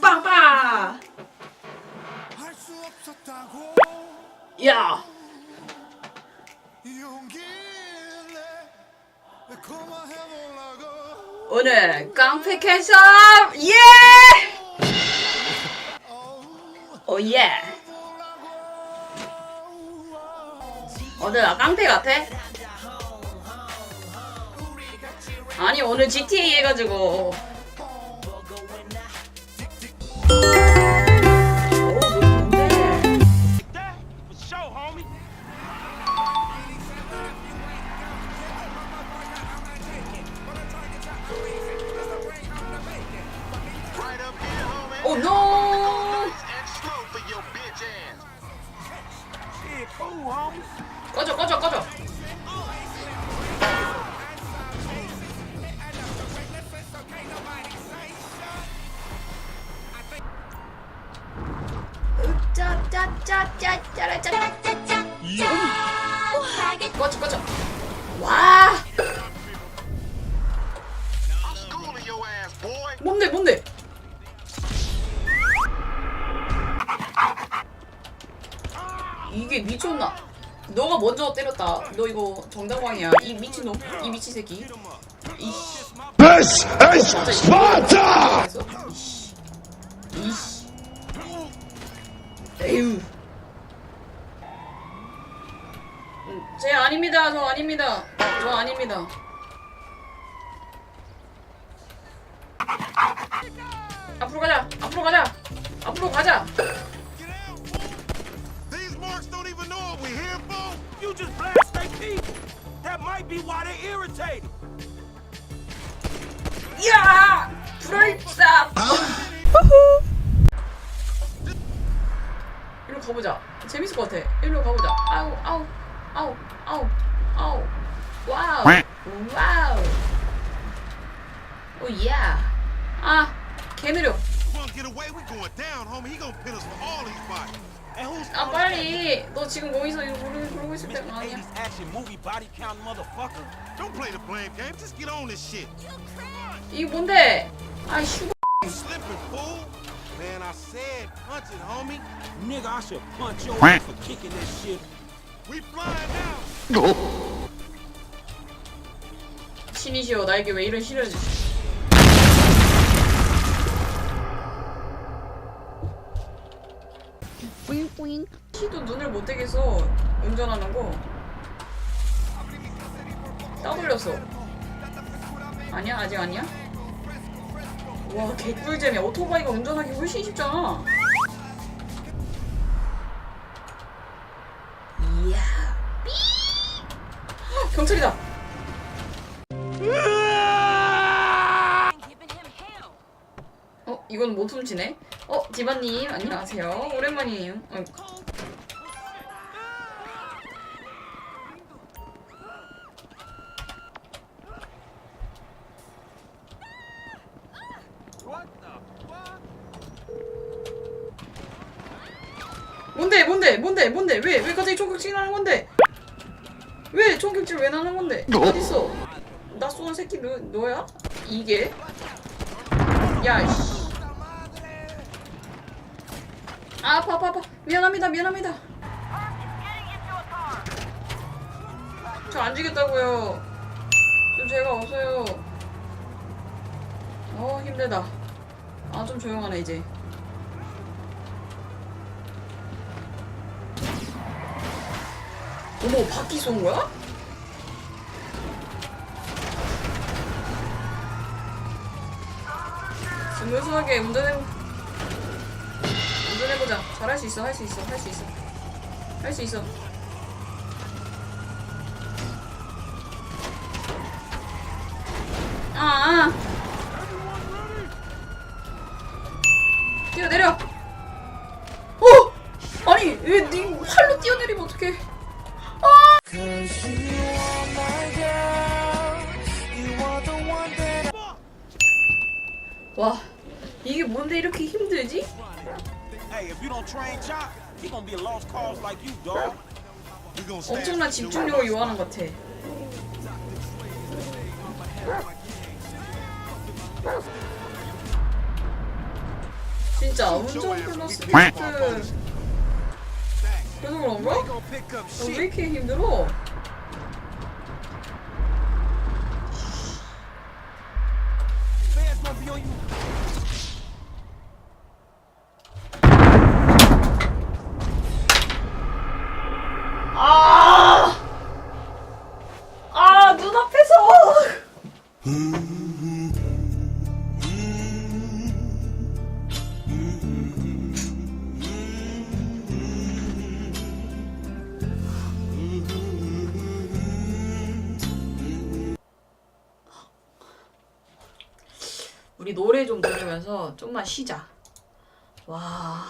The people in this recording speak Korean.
빵빵! 야! 오늘 깡패 캐섭! 예! 오 예! 오늘 나 깡패 같아? 아니 오늘 GTA 해가지고 꺼져 꺼져 꺼져. 꺼져 꺼져. 와. 뭔데 뭔데 이게 미쳤나? 너가 먼저 때렸다. 너 이거 정당방이야. 이 미친 놈 이 미친 새끼. 이씨 This is Sparta! 그래서 이씨 이씨 에휴 음, 제 아닙니다. 저 아닙니다. 저 아닙니다. 앞으로 가자. 앞으로 가자. 앞으로 가자 These marks don't even know what we're here for You just blast they people. That might be why they irritated. 야 브레이크스탑 일로 가보자 재밌을 것 같아 일로 가보자 아우 아우 아우 아우 아우 와우 와우 오예 아개 느려 Come on, get away, we going down, homie He gonna pin us for all these bodies And who's 아 빨리 너 지금 거기서 이거 부르고, 부르고 있을. 때가 아니야 80s action movie body count motherfucker? Don't play the blame game, just get on this shit 이게 뭔데 아이 슈 Man, I said punch it, homie Nigga, I should punch your ass for kicking that shit. We flying now 신이시여 나에게 왜 이런 시련을 주시 뿌잉뿌잉. 키도 눈을 못 떼겠어 운전하는 거. 따돌렸어 아니야 아직 아니야? 와 개꿀잼이야. 오토바이가 운전하기 훨씬 쉽잖아. 이야. 삐 헉, 경찰이다 어, 이건 못 훔치네. 어, 디바님, 안녕하세요. 오랜만이에요. 어, 뭔데, 뭔데, 뭔데, 뭔데? 왜, 왜 갑자기 총격질 하는 건데? 왜 총격질 왜 나는 건데? 어딨어? 나 쏘는 새끼 너, 너야? 이게? 야, 씨. 아, 아파, 아파, 아파. 미안합니다, 미안합니다. 저 안 지겠다고요. 좀 제가 없어요. 어, 힘들다. 아, 좀 조용하네, 이제. 어머, 바퀴 쏜 거야? 스무스하게 운전해 한번 해보자. 잘할 수 있어, 할 수 있어, 할 수 있어. 할 수 있어. 아, 아. 뛰어 내려. 오. 아니 왜네 팔로 뛰어 내리면 어떡해? 아! 와. 이게 뭔데 이렇게 힘들지? Hey, if you don't train Chop, he gonna be a lost cause like you, dog. We gonna stand 엄청난 집중력을 요하는 것 같아. 진짜 운전 플러스 텍스트 그래서 그런가? You ain't gonna pick up 어, shit. 왜 이렇게 힘들어? Fans gonna be on you. 아! 아, 눈앞에서! 우리 노래 좀 들으면서 좀만 쉬자. 와.